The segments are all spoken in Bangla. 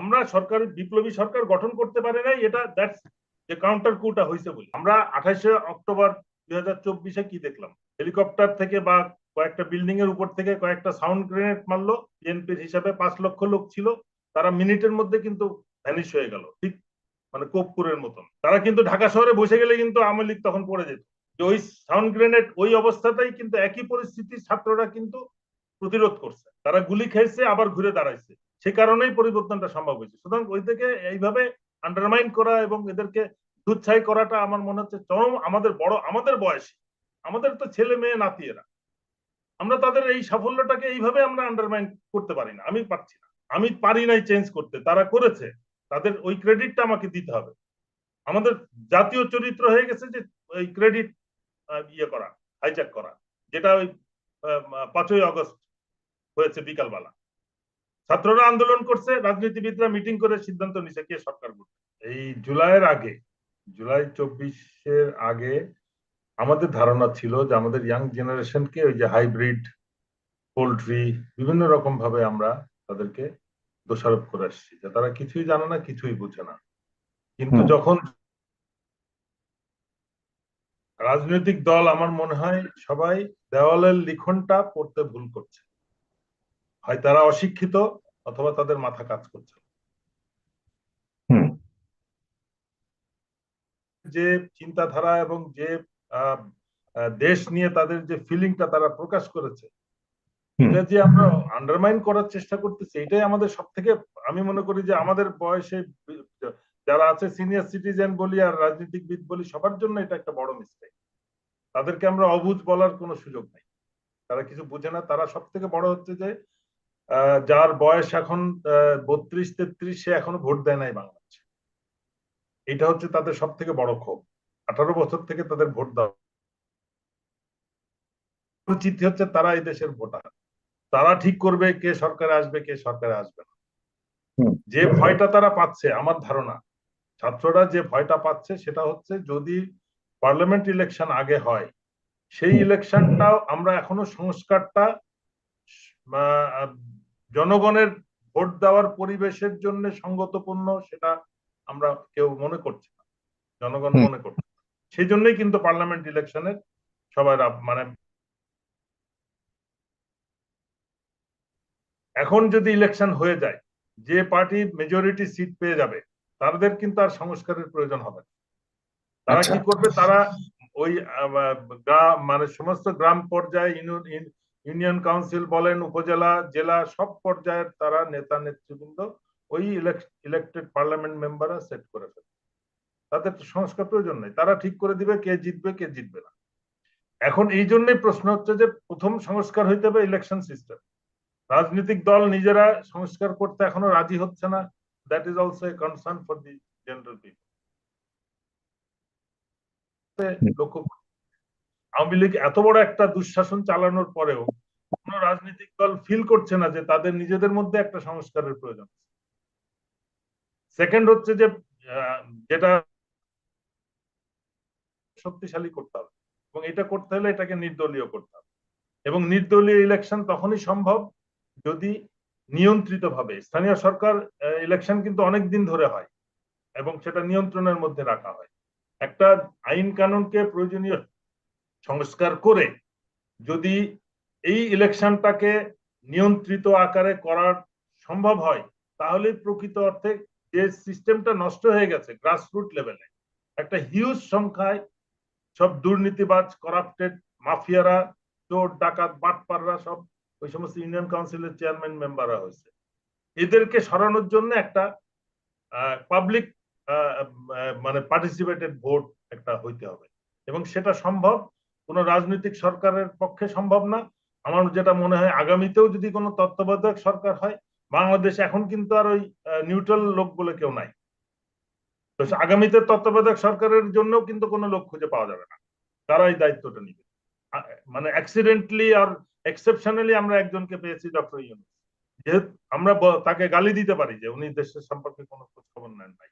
আমরা সরকার, বিপ্লবী সরকার গঠন করতে পারে নাই, এটা দ্যাটস যে কাউন্টার কুটা হয়েছে বলে। আমরা আঠাশে অক্টোবর দুই হাজার চব্বিশে কি দেখলাম? হেলিকপ্টার থেকে বা কয়েকটা বিল্ডিং এর উপর থেকে কয়েকটা সাউন্ড গ্রেনেড মারলো বিএনপির হিসাবে পাঁচ লক্ষ লোক ছিল, তারা মিনিটের মধ্যে কিন্তু ভ্যানিশ হয়ে গেল, ঠিক? মানে কোপপুরের মতন। তারা কিন্তু ঢাকা শহরে বসে গেলে কিন্তু আওয়ামী লীগ তখন পড়ে যেত। যে ওই সাউন্ড গ্রেনেড ওই অবস্থাতেই কিন্তু একই পরিস্থিতি ছাত্ররা কিন্তু প্রতিরোধ করছে। তারা গুলি খেয়েছে, আবার ঘুরে দাঁড়াইছে। সে কারণেই পরিবর্তনটা সম্ভব হয়েছে। সুতরাং ওই থেকে এইভাবে আন্ডারমাইন করা এবং এদেরকে দুচ্ছাই করাটা আমার মনে হচ্ছে চরম আমাদের বড়, আমাদের বয়সী, আমাদের তো ছেলে মেয়ে নাতিয়েরা, আমরা তাদের এই সাফল্যটাকে এইভাবে আমরা আন্ডারমাইন করতে পারি না। আমি পারছি না। আমি পারি নাই চেঞ্জ করতে। তারা করেছে। তাদের ওই ক্রেডিটটা আমাকে দিতে হবে। আমাদের জাতীয় চরিত্র হয়ে গেছে যে ওই ক্রেডিট ইয়ে করা হাইজ্যাক করা, যেটা ওই পাঁচই আগস্ট হয়েছে বিকালবেলা। ছাত্ররা আন্দোলন করছে রাজনীতিবিদরা মিটিং করে সিদ্ধান্ত নিছে কে সরকার করবে। এই জুলাইয়ের আগে জুলাই চব্বিশের আগে আমাদের ধারণা ছিল যে আমাদের ইয়াং জেনারেশনকে ওই যে হাইব্রিড পোলট্রি বিভিন্ন রকম ভাবে আমরা তাদেরকে দোষারোপ করে আসছি। যে তারা কিছুই জানে না কিছুই বুঝে না। কিন্তু যখন রাজনৈতিক দল আমার মনে হয় সবাই দেওয়ালের লিখনটা পড়তে ভুল করছে। হয় তারা অশিক্ষিত অথবা তাদের মাথা কাজ করছে যে চিন্তাধারা এবং যে দেশ নিয়ে তাদের যে ফিলিংটা তারা প্রকাশ করেছে এটা যে আমরা আন্ডারমাইন করার চেষ্টা করতেছি এটাই আমাদের সব থেকে আমি মনে করি যে আমাদের বয়সে যারা আছে সিনিয়র সিটিজেন বলি আর রাজনীতিকবিদ বলি সবার জন্য এটা একটা বড় মিস্টেক তাদেরকে আমরা অবুঝ বলার কোনো সুযোগ নেই। তারা কিছু বুঝে না তারা সব থেকে বড় হচ্ছে যে যার বয়স এখন বত্রিশ তেত্রিশ সে এখনও ভোট দেয় নাই বাংলাদেশে। এটা হচ্ছে তাদের সব থেকে বড় ক্ষোভ। আঠারো বছর থেকে তাদের ভোট দেওয়া উচিত হচ্ছে তারা এই দেশের ভোটার। তারা ঠিক করবে কে সরকারে আসবে কে সরকারে আসবে না। যে ভয়টা তারা পাচ্ছে আমার ধারণা ছাত্ররা যে ভয়টা পাচ্ছে সেটা হচ্ছে যদি পার্লামেন্ট ইলেকশন আগে হয় সেই ইলেকশনটাও আমরা এখনও সংস্কারটা জনগণের ভোট দেওয়ার পরিবেশের জন্য সঙ্গতপূর্ণ সেটা আমরা কেউ মনে করছি না। জনগণ মনে করছে সেই জন্যই কিন্তু পার্লামেন্ট ইলেকশনের সবাই মানে এখন যদি ইলেকশন হয়ে যায় যে পার্টি মেজরিটি সিট পেয়ে যাবে তাদের কিন্তু আর সংস্কারের প্রয়োজন হবে না। তারা কি করবে? তারা ওই মানে সমস্ত গ্রাম পর্যায়ে ইউনিয়ন কাউন্সিল বলেন উপজেলা জেলা সব পর্যায়ের তারা নেতা নেতৃবৃন্দ ওই ইলেকটেড পার্লামেন্ট মেম্বাররা সেট করে ফেলে। তাদের তো সংস্কার প্রয়োজন নেই। তারা ঠিক করে দিবে কে জিতবে কে জিতবে না। এখন এই জন্যই প্রশ্ন হচ্ছে যে প্রথম সংস্কার হইতে হবে ইলেকশন সিস্টেম রাজনৈতিক দল নিজেরা সংস্কার করতে এখনও রাজি হচ্ছে না। That is also a concern for the general people লক্ষ্য আওয়ামী লীগ এত বড় একটা দুঃশাসন চালানোর পরেও কোন রাজনৈতিক দল ফিল করছে না যে তাদের নিজেদের মধ্যে একটা সংস্কারের প্রয়োজন সেকেন্ড হচ্ছে যে যেটা শক্তিশালী করতে হবে এবং এটা করতে হলে এটাকে নির্দলীয় করতে হবে। এবং নির্দলীয় ইলেকশন তখনই সম্ভব যদি নিয়ন্ত্রিত ভাবে স্থানীয় সরকার ইলেকশন কিন্তু অনেক দিন ধরে হয় এবং সেটা নিয়ন্ত্রণের মধ্যে রাখা হয়। একটা আইন কানুনকে প্রয়োজনীয় সংস্কার করে যদি এই ইলেকশনটাকে নিয়ন্ত্রিত আকারে করার সম্ভব হয় তাহলে প্রকৃত অর্থে যে সিস্টেমটা নষ্ট হয়ে গেছে গ্রাসরুট লেভেলে একটা হিউজ সংখ্যায় সব দুর্নীতিবাজ করাপ্টেড মাফিয়ারা, চোর, ডাকাত, বাটপাররা সব ওই সমস্ত ইউনিয়ন কাউন্সিলের চেয়ারম্যান মেম্বাররা হয়েছে। এদেরকে সরানোর জন্য একটা পাবলিক মানে পার্টিসিপেটেড ভোট একটা হইতে হবে। এবং সেটা সম্ভব কোনো রাজনৈতিক সরকারের পক্ষে সম্ভব না। আমার যেটা মনে হয়, আগামীতেও যদি কোনো তত্ত্বাবধায়ক সরকার হয়, বাংলাদেশ এখন কিন্তু আর ওই নিউট্রাল লোক বলে কেউ নাই। তো আগামীতে তত্ত্বাবধায়ক সরকারের জন্যও কিন্তু কোনো লোক খুঁজে পাওয়া যাবে না। তারা এই দায়িত্বটা নিবে। মানে অ্যাক্সিডেন্টলি আর এক্সেপশনালি আমরা একজনকে পেয়েছি, ডক্টর ইউনুস। যেহেতু আমরা তাকে গালি দিতে পারি যে উনি দেশের সম্পর্কে কোনো খোঁজ খবর নেন নাই।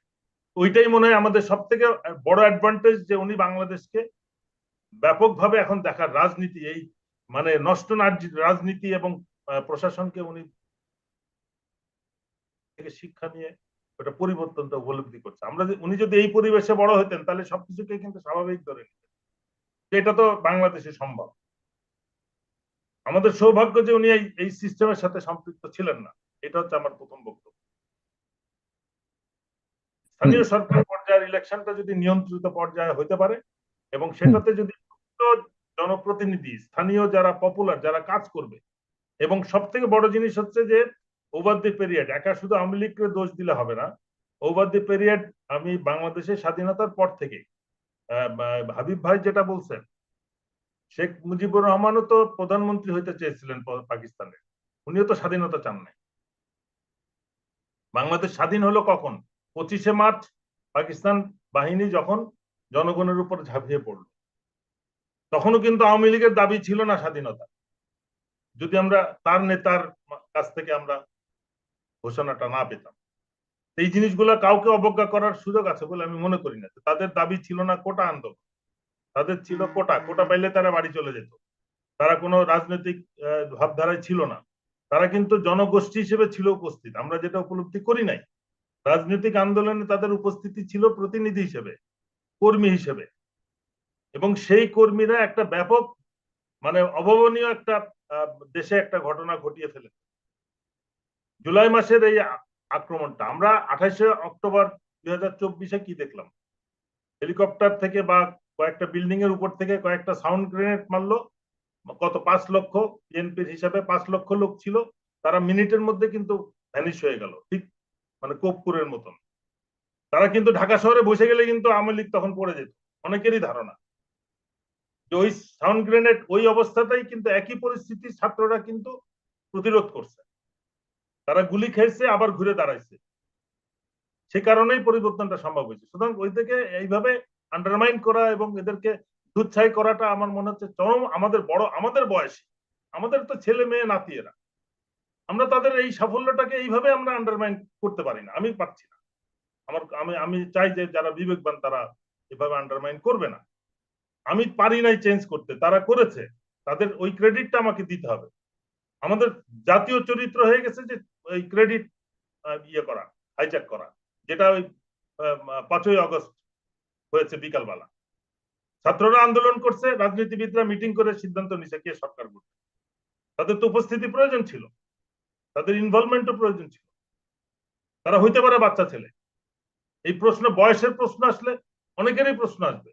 ওইটাই মনে হয় আমাদের সব থেকে বড় অ্যাডভান্টেজ যে উনি বাংলাদেশকে ব্যাপকভাবে এখন দেখার রাজনীতি এই মানে নষ্ট রাজনীতি এবং প্রশাসনকে উনি থেকে শিক্ষা নিয়ে ওটা পরিবর্তনটা উপলব্ধি করছে। আমরা উনি যদি এই পরিবেশে বড় হতেন তাহলে সবকিছুকে কিন্তু স্বাভাবিক ধরে নিতেন। এটা তো বাংলাদেশে সম্ভব। আমাদের সৌভাগ্য যে উনি এই এই সিস্টেমের সাথে সম্পৃক্ত ছিলেন না। এটা হচ্ছে আমার প্রথম বক্তব্য। স্থানীয় সরকার পর্যায়ের ইলেকশনটা যদি নিয়ন্ত্রিত পর্যায়ে হতে পারে এবং সেটাতে যদি জনপ্রতিনিধি, স্থানীয় যারা পপুলার যারা কাজ করবে। এবং সব থেকে বড় জিনিস হচ্ছে যে ওভার দি পিরিয়ড একা শুধু আওয়ামী লীগকে দোষ দিলে হবে না। ওভার দি পিরিয়ড আমি বাংলাদেশের স্বাধীনতার পর থেকে হাবিব ভাই যেটা বলছেন, শেখ মুজিবুর রহমানও তো প্রধানমন্ত্রী হইতে চেয়েছিলেন পাকিস্তানের উনিও তো স্বাধীনতা চান নাই। বাংলাদেশ স্বাধীন হলো কখন? পঁচিশে মার্চ পাকিস্তান বাহিনী যখন জনগণের উপর ঝাঁপিয়ে পড়ল। তখনও কিন্তু আওয়ামী লীগের দাবি ছিল না স্বাধীনতা। যদি আমরা তার নেতার কাছ থেকে আমরা ঘোষণাটা না পেতাম। এই জিনিসগুলো কাউকে অবজ্ঞা করার সুযোগ আছে বলে আমি মনে করি না। তাদের দাবি ছিল না কোটা আন্দোলন। তাদের ছিল কোটা। কোটা পাইলে তারা বাড়ি চলে যেত। তারা কোনো রাজনৈতিক ভাবধারায় ছিল না। তারা কিন্তু জনগোষ্ঠী হিসেবে ছিল উপস্থিত। আমরা যেটা উপলব্ধি করি নাই। রাজনৈতিক আন্দোলনে তাদের উপস্থিতি ছিল প্রতিনিধি হিসেবে, কর্মী হিসেবে। এবং সেই কর্মীরা একটা ব্যাপক মানে অভাবনীয় একটা দেশে একটা ঘটনা ঘটিয়ে ফেলে। জুলাই মাসের এই আক্রমণটা, আমরা আঠাশে অক্টোবর দুই হাজার চব্বিশে কি দেখলাম? হেলিকপ্টার থেকে বা কয়েকটা বিল্ডিং এর উপর থেকে কয়েকটা সাউন্ড গ্রেনেড মারলো, কত, পাঁচ লক্ষ বিএনপির হিসাবে পাঁচ লক্ষ লোক ছিল, তারা মিনিটের মধ্যে কিন্তু ভ্যানিশ হয়ে গেল, ঠিক? মানে কোপপুরের মতন। তারা কিন্তু ঢাকা শহরে বসে গেলে কিন্তু আওয়ামী লীগ তখন পড়ে যেত, অনেকেরই ধারণা। ওই সাউন্ড গ্রেনেড ওই অবস্থাতেই কিন্তু একই পরিস্থিতির ছাত্ররা কিন্তু প্রতিরোধ করছে। তারা গুলি খেয়েছে, আবার ঘুরে দাঁড়াইছে। সে কারণেই পরিবর্তনটা সম্ভব হয়েছে। সুতরাং ওই থেকে এইভাবে আন্ডারমাইন করা এবং এদেরকে দুচ্ছাই করাটা আমার মনে হচ্ছে চরম আমাদের বড়, আমাদের বয়সী, আমাদের তো ছেলে মেয়ে নাতিয়েরা আমরা তাদের এই সাফল্যটাকে এইভাবে আমরা আন্ডারমাইন করতে পারি না। আমি পারছি না। আমার, আমি আমি চাই যে যারা বিবেকবান তারা এভাবে আন্ডারমাইন করবে না। আমি পারি নাই চেঞ্জ করতে, তারা করেছে, তাদের ওই ক্রেডিটটা আমাকে দিতে হবে। আমাদের জাতীয় চরিত্র হয়ে গেছে যে ওই ক্রেডিট ইয়ে করা হাইজ্যাক করা, যেটা ওই পাঁচই আগস্ট হয়েছে বিকালবেলা। ছাত্ররা আন্দোলন করছে, রাজনীতিবিদরা মিটিং করে সিদ্ধান্ত নিছে কে সরকার করবে। তাদের তো উপস্থিতি প্রয়োজন ছিল, তাদের ইনভলভমেন্টও প্রয়োজন ছিল। তারা হইতে পারে বাচ্চা ছেলে। এই প্রশ্ন, বয়সের প্রশ্ন আসলে অনেকেরই প্রশ্ন আসবে।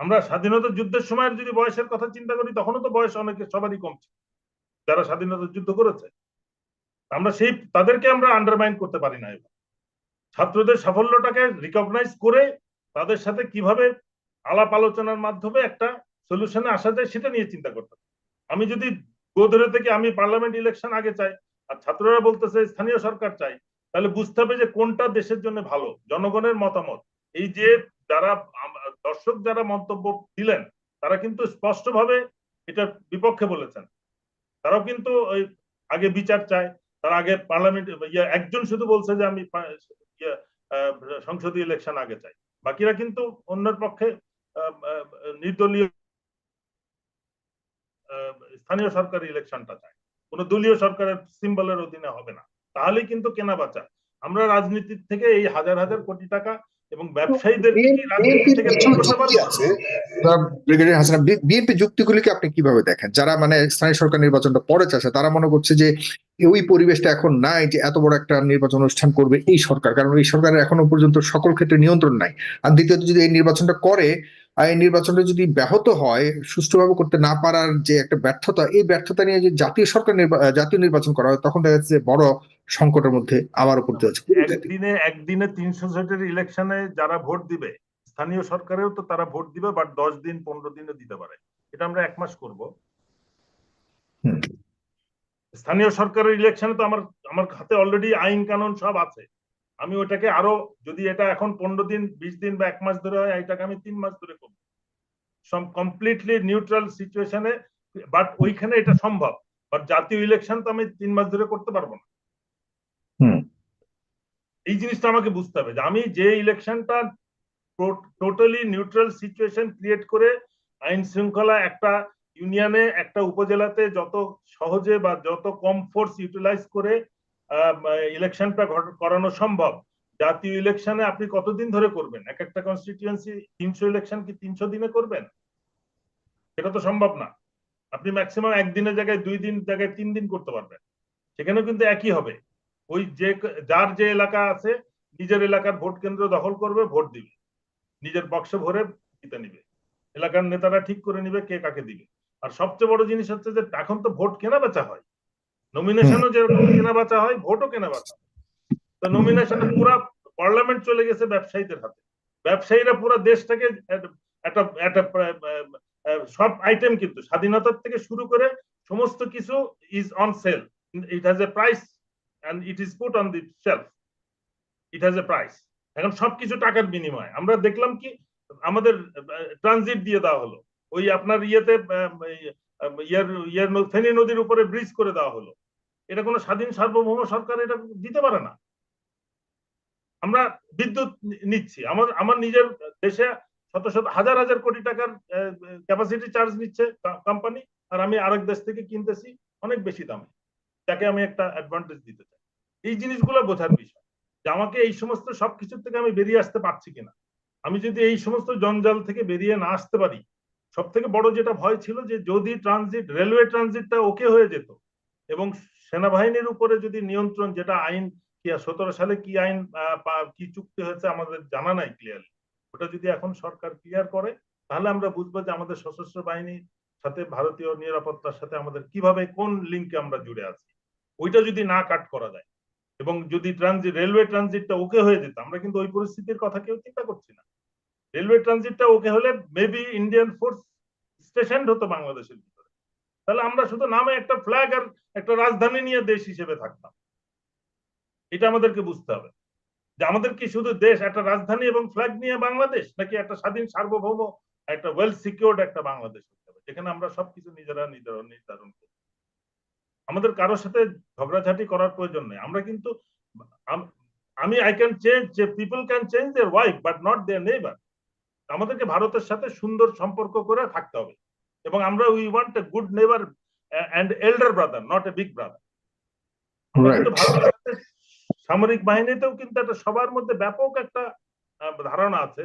আমরা স্বাধীনতা যুদ্ধের সময়ের যদি বয়সের কথা চিন্তা করি, তখনও তো বয়স অনেকে সবারই কম ছিল যারা স্বাধীনতা যুদ্ধ করেছে, আমরা সেই, তাদেরকে আমরা আন্ডারমাইন করতে পারি না এবার। ছাত্রদের সাফল্যটাকে রিকগনাইজ করে তাদের সাথে কীভাবে আলাপ আলোচনার মাধ্যমে একটা সলিউশনে আসা যায়, সেটা নিয়ে চিন্তা করতে। আমি যদি গোধরে থেকে আমি পার্লামেন্ট ইলেকশন আগে চাই, আর ছাত্ররা বলতেছে স্থানীয় সরকার চাই, তাহলে বুঝতে হবে যে কোনটা দেশের জন্য ভালো, জনগণের মতামত। এই যে যারা দর্শক যারা মন্তব্য দিলেন তারা কিন্তু স্পষ্টভাবে এটার বিপক্ষে বলেছেন। তারাও কিন্তু ওই আগে বিচার চায় তার আগে পার্লামেন্ট ইয়ে একজন শুধু বলছে যে আমি ইয়ে, সংসদীয় ইলেকশন আগে চাই। বাকিরা কিন্তু অন্যের পক্ষে নির্দলীয় স্থানীয় সরকারি ইলেকশনটা চায়। কোন দলীয় সরকারের সিম্বলের অধীনে হবে না। তাহলেই কিন্তু কেনা বাঁচা। আমরা রাজনীতির থেকে এই হাজার হাজার কোটি টাকা এবং ব্যবসায়ীদের? ব্রিগেডিয়ার হাসান বিএনপি যুক্তিগুলিকে আপনি কীভাবে দেখেন? যারা মানে স্থানীয় সরকার নির্বাচনটা পরে চাষে তারা মনে করছে যে ওই পরিবেশটা এখন নাই যে এত বড় একটা নির্বাচন অনুষ্ঠান করবে এই সরকার। কারণ এই সরকারের এখনও পর্যন্ত সকল ক্ষেত্রে নিয়ন্ত্রণ নাই। আর দ্বিতীয়ত যদি এই নির্বাচনটা করে এই নির্বাচনটা যদি ব্যাহত হয় সুষ্ঠুভাবে করতে না পারার যে একটা ব্যর্থতা এই ব্যর্থতা নিয়ে যে জাতীয় সরকার জাতীয় নির্বাচন করা হয় তখন দেখা যাচ্ছে যে বড় সংকটের মধ্যে আবারও পড়তে হচ্ছে একদিনে একদিনে তিনশো সিটের ইলেকশনে যারা ভোট দিবে স্থানীয় সরকারেও তো তারা ভোট দিবে বাট দশ দিন পনেরো দিনে দিতে পারে। এটা আমরা এক মাস করব। স্থানীয় সরকারের ইলেকশনে তো আমার আমার হাতে অলরেডি আইন কানুন সব আছে। আমি ওটাকে আরও যদি এটা এখন পনেরো দিন বিশ দিন বা এক মাস ধরে হয় এটাকে আমি তিন মাস ধরে করব। সব কমপ্লিটলি নিউট্রাল সিচুয়েশনে বাট ওইখানে এটা সম্ভব। বাট জাতীয় ইলেকশন তো আমি তিন মাস ধরে করতে পারব না। হুম। এই জিনিসটা আমাকে বুঝতে হবে যে আমি যে ইলেকশনটা টোটালি নিউট্রাল সিচুয়েশন ক্রিয়েট করে আইন শৃঙ্খলা একটা ইউনিয়নে একটা উপজেলাতে যত সহজে বা যত কম ফোর্স ইউটিলাইজ করে ইলেকশনটা করানো সম্ভব। জাতীয় ইলেকশনে আপনি কতদিন ধরে করবেন? এক একটা কনস্টিটিউয়েন্সি তিনশো ইলেকশন কি তিনশো দিনে করবেন? সেটা তো সম্ভব না। আপনি ম্যাক্সিমাম একদিনের জায়গায়, দুই দিন জায়গায়, তিন দিন করতে পারবেন। সেখানেও কিন্তু একই হবে। ওই যে, যার যে এলাকা আছে, নিজের এলাকার ভোট কেন্দ্র দখল করবে, ভোট দিবে। নিজের বক্সে ভরে জিতে নিবে। এলাকার নেতারা ঠিক করে নিবে কে কাকে দিবে। আর সবচেয়ে বড় জিনিস হচ্ছে যে, এখন তো ভোট কেনা বেচা হয়। নমিনেশনও যেরকম কেনা বেচা হয় ভোটও কেনা বেচা তো নমিনেশনে পুরা পার্লামেন্ট চলে গেছে ব্যবসায়ীদের হাতে। ব্যবসায়ীরা পুরো দেশটাকে একটা একটা সব আইটেম কিন্তু স্বাধীনতার থেকে শুরু করে সমস্ত কিছু is on sale it has a price and it is put on the shelf it has a price এখন সবকিছু টাকার বিনিময়। আমরা দেখলাম কি আমাদের ট্রানজিট দিয়ে দেওয়া হলো। ওই আপনার ইয়েতে ইয়ার ইয়ার ফেনী নদীর উপরে ব্রিজ করে দেওয়া হলো। এটা কোনো স্বাধীন সার্বভৌম সরকার এটা দিতে পারে না। আমরা বিদ্যুৎ নিচ্ছি। আমার আমার নিজের দেশে শত শত, হাজার হাজার কোটি টাকার ক্যাপাসিটি চার্জ নিচ্ছে কোম্পানি আর আমি আরেক দেশ থেকে কিনতেছি অনেক বেশি দামে। তাকে আমি একটা অ্যাডভান্টেজ দিতে চাই। এই জিনিসগুলো বোঝার বিষয় যে আমাকে এই সমস্ত সবকিছুর থেকে আমি বেরিয়ে আসতে পারছি কিনা। আমি যদি এই সমস্ত জঞ্জাল থেকে বেরিয়ে না আসতে পারি সব থেকে বড় যেটা ভয় ছিল যে যদি ট্রানজিট রেলওয়ে ট্রানজিটটা ওকে হয়ে যেত এবং সেনাবাহিনীর উপরে যদি নিয়ন্ত্রণ, যেটা আইন সতেরো সালে কি আইন কি চুক্তি হয়েছে আমাদের জানা নাই ক্লিয়ারলি ওটা যদি এখন সরকার ক্লিয়ার করে, তাহলে আমরা বুঝব যে আমাদের সশস্ত্র বাহিনীর সাথে ভারতীয় নিরাপত্তার সাথে আমাদের কীভাবে, কোন লিঙ্কে আমরা জুড়ে আছি। ওইটা যদি না কাট করা যায়, এবং যদি ট্রানজিট রেলওয়ে ট্রানজিটটা ওকে হয়ে যেত, আমরা কিন্তু ওই পরিস্থিতির কথা কেউ চিন্তা করছি না। রেলওয়ে ট্রানজিটটা ওকে হলে মেবি ইন্ডিয়ান ফোর্স স্টেশন হতো বাংলাদেশের তাহলে আমরা শুধু নামে একটা ফ্ল্যাগ আর একটা রাজধানী নিয়ে দেশ হিসেবে থাকতাম। এটা আমাদেরকে বুঝতে হবে। যে আমাদের কি শুধু দেশ, একটা রাজধানী এবং ফ্ল্যাগ নিয়ে বাংলাদেশ, নাকি একটা স্বাধীন, সার্বভৌম, একটা ওয়েল সিকিউর্ড একটা বাংলাদেশ হতে হবে, যেখানে আমরা সবকিছু নিজেরা নির্ধারণ নির্ধারণ করি। আমাদের কারোর সাথে ঝগড়াঝাটি করার প্রয়োজন নেই। আমরা কিন্তু, আমি আই ক্যান চেঞ্জ যে people can change their wife but not their neighbour আমাদেরকে ভারতের সাথে সুন্দর সম্পর্ক করে থাকতে হবে। এবং আমরা we want a good neighbour and elder brother not a big brother সামরিক বাহিনীতেও কিন্তু একটা সবার মধ্যে ব্যাপক একটা ধারণা আছে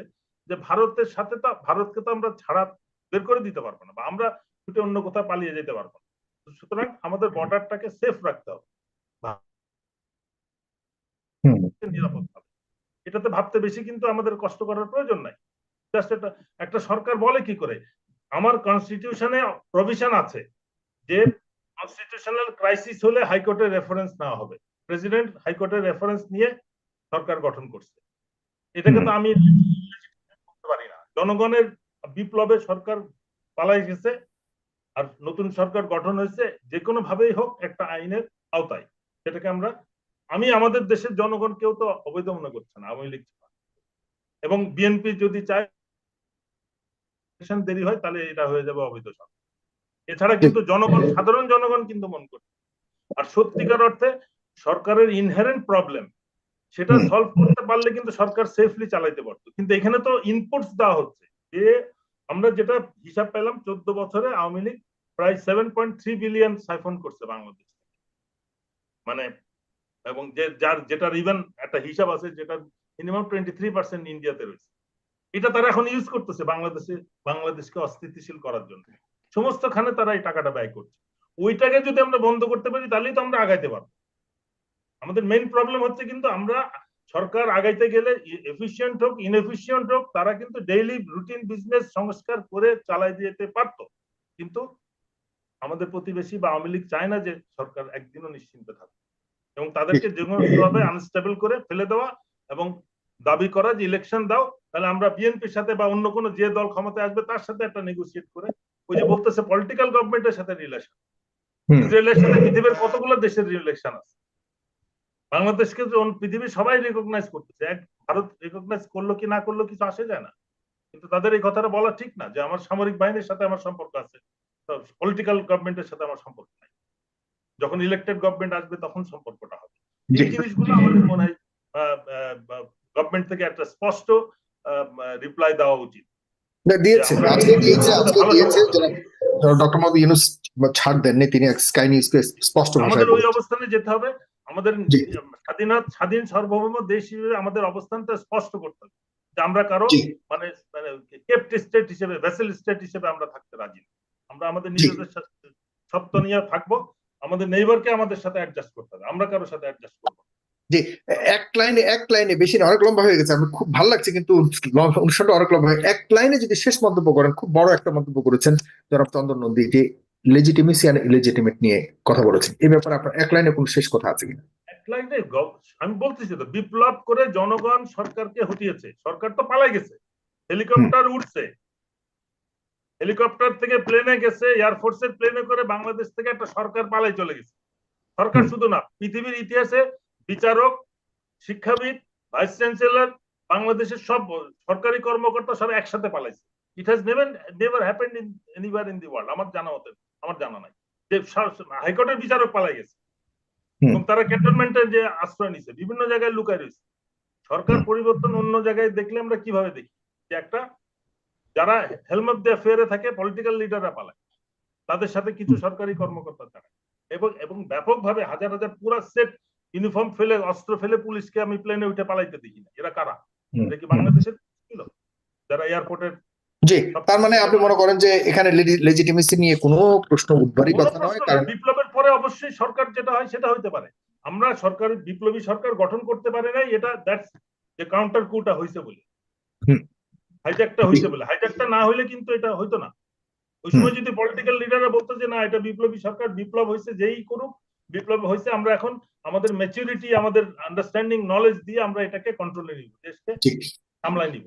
যে ভারতের সাথে তো ভারতকে তো আমরা ছাড়া বের করে দিতে পারব না বা আমরা ছুটে অন্য কোথাও পালিয়ে যেতে পারব না। সুতরাং আমাদের বর্ডারটাকে সেফ রাখতে হবে। নিরাপদ হবে এটাতে ভাবতে বেশি কিন্তু আমাদের কষ্ট করার প্রয়োজন নাই। জাস্ট একটা একটা সরকার বলে কি করে? আমার কনস্টিটিউশনে প্রভিশন আছে যে কনস্টিটিউশনাল ক্রাইসিস হলে হাইকোর্টের রেফারেন্স নেওয়া হবে। প্রেসিডেন্ট হাইকোর্টের রেফারেন্স নিয়ে সরকার গঠন করছে। এটাকে তো আমি করতে পারি না। জনগণের বিপ্লবে সরকার পালাই গেছে আর নতুন সরকার গঠন হয়েছে যে কোনো ভাবেই হোক একটা আইনের আওতায়। সেটাকে আমরা আমি আমাদের দেশের জনগণ কেউ তো অবৈধ মনে করছে না আওয়ামী লীগ এবং বিএনপি যদি চায় দেরি হয় তাহলে এটা হয়ে যাবে অবৈধ সরকার এছাড়া কিন্তু জনগণ সাধারণ জনগণ কিন্তু মন করছে আর সত্যিকার অর্থে সরকারের ইনহেরেন্ট প্রবলেম সেটা সলভ করতে পারলে কিন্তু সরকার সেফলি চালাইতে পারতো। কিন্তু এখানে তো ইনপুটস দেওয়া হচ্ছে যে আমরা যেটা হিসাব পেলাম চোদ্দ বছরে আওয়ামী লীগ প্রায় seven point three billion siphon করছে বাংলাদেশ মানে এবং যে যার যেটার ইভেন একটা হিসাব আছে যেটা মিনিমাম টোয়েন্টি থ্রি পার্সেন্ট ইন্ডিয়াতে রয়েছে। এটা তারা এখন ইউজ করতেছে বাংলাদেশে, বাংলাদেশকে অস্থিতিশীল করার জন্য। সমস্ত খানে তারা এই টাকাটা ব্যয় করছে। ওইটাকে যদি আমরা বন্ধ করতে পারি, তাহলেই তো আমরা আগাইতে পারব। আমাদের মেইন প্রবলেম হচ্ছে কিন্তু আমরা সরকার আগাইতে গেলে এফিসিয়েন্ট হোক ইনএফিসিয়েন্ট হোক, তারা কিন্তু ডেইলি রুটিন বিজনেস সংস্কার করে চালাই যেতে পারত। কিন্তু আমাদের প্রতিবেশী বা আওয়ামী লীগ চায় না যে সরকার একদিনও নিশ্চিন্ত থাকবে এবং তাদেরকে যে কোনোভাবে আনস্টেবল করে ফেলে দেওয়া এবং দাবি করা যে ইলেকশন দাও তাহলে আমরা বিএনপির সাথে বা অন্য কোনো যে দল ক্ষমতায় আসবে তার সাথে একটা নেগোসিয়েট করে ওই যে বলতেছে পলিটিক্যাল গভর্নমেন্টের সাথে রিলেশন রিলেশনে পৃথিবীর কতগুলো দেশের রিলেশন আছে? বাংলাদেশকে পৃথিবীর সবাই রেকগনাইজ করতেছে এক ভারত রেকগনাইজ করল কি না করল কিছু আসে যায় না। কিন্তু তাদের এই কথাটা বলা ঠিক না যে আমার সামরিক বাহিনীর সাথে আমার সম্পর্ক আছে পলিটিক্যাল গভর্নমেন্টের সাথে আমার সম্পর্ক নাই। যখন ইলেক্টেড গভর্নমেন্ট আসবে তখন সম্পর্কটা হবে। এই জিনিসগুলো আমাদের মনে হয় গভর্নমেন্ট থেকে একটা স্পষ্ট রিপ্লাই দেওয়া উচিত। দিয়েছে। আজকে দিয়েছে আজকে দিয়েছে। ডক্টর মোহাম্মদ ইউনুস ছাড় দেননি তিনি স্কাই নিউজকে স্পষ্ট আমাদের ওই অবস্থানে যেতে হবে। আমাদের জি। স্বাধীন সার্বভৌম দেশ হিসেবে আমাদের অবস্থানটা স্পষ্ট করতে হবে। যে আমরা কারও মানে মানে কেপ্ট স্টেট হিসেবে ভেসেল স্টেট হিসেবে আমরা থাকতে রাজি আমরা আমাদের নিজেদের সত্য নিয়ে থাকব। আমাদের নেইবারকে আমাদের সাথে অ্যাডজাস্ট করতে হবে। আমরা কারোর সাথে অ্যাডজাস্ট করব না। এক লাইনে এক লাইনে বেশি না অনেক লম্বা হয়ে গেছে আমার খুব ভালো লাগছে কিন্তু অনুষ্ঠানটা অনেক লম্বা হয়ে এক লাইনে যদি শেষ মন্তব্য করেন খুব বড় একটা মন্তব্য করেছেন জনাব চন্দন নন্দী যে লেজিটিমেসি আর ইলেজিটিমেট নিয়ে কথা বলেছেন। এই ব্যাপারে আপনার এক লাইনে কোনো শেষ কথা আছে কিনা? এক লাইনে আমি বলতেছি তো বিপ্লব করে জনগণ সরকারকে হটিয়েছে। সরকার তো পালাই গেছে। হেলিকপ্টার উঠছে হেলিকপ্টার থেকে প্লেনে গেছে এয়ারফোর্সের প্লেনে করে বাংলাদেশ থেকে একটা সরকার পালাই চলে গেছে। সরকার শুধু না পৃথিবীর ইতিহাসে বিচারক শিক্ষাবিদ ভাইস চ্যান্সেলর বাংলাদেশের সব সরকারি কর্মকর্তা সব একসাথে পালাইছে। It has never never happened in anywhere in the world আমার জানা মতে আমার জানা নাই। যে হাইকোর্টের বিচারক পালাই গেছে। এবং তারা ক্যান্টনমেন্টে যে আশ্রয় নিছে বিভিন্ন জায়গায় লুকায় রয়েছে। সরকার পরিবর্তন অন্য জায়গায় দেখলে আমরা কীভাবে দেখি? যে একটা যারা হেলমেট দিয়ে ফেয়ারে থাকে পলিটিক্যাল লিডাররা পালায়। তাদের সাথে কিছু সরকারি কর্মকর্তা থাকে এবং এবং ব্যাপকভাবে হাজার হাজার পুরা সেট ইউনিফর্ম ফেলে অস্ত্র ফেলে পুলিশকে আমি প্লেনে উঠে পালাইতে দেখি না। এরা কারা? এটা কি বাংলাদেশের ছিল? যারা এয়ারপোর্টের জি তার মানে আপনি মনে করেন যে এখানে লেজিটিমেসি নিয়ে কোনো প্রশ্ন কথা নয় কারণ বিপ্লবের পরে অবশ্যই সরকার যেটা হয় সেটা হইতে পারে। আমরা সরকার বিপ্লবী সরকার গঠন করতে পারে নাই এটা দ্যাটস যে কাউন্টার কুটা হইছে বলে। হাইজ্যাকটা হইছে বলে। হাইজ্যাকটা না হইলে কিন্তু এটা হইতো না। ওই সময় যদি পলিটিক্যাল লিডাররা বলতো যে না এটা বিপ্লবী সরকার বিপ্লব হয়েছে যেই করুক বিপ্লব হয়েছে আমরা এখন আমাদের ম্যাচুরিটি আমাদের আন্ডারস্ট্যান্ডিং নলেজ দিয়ে আমরা এটাকে কন্ট্রোলে নিব দেশকে সামলায় নিব।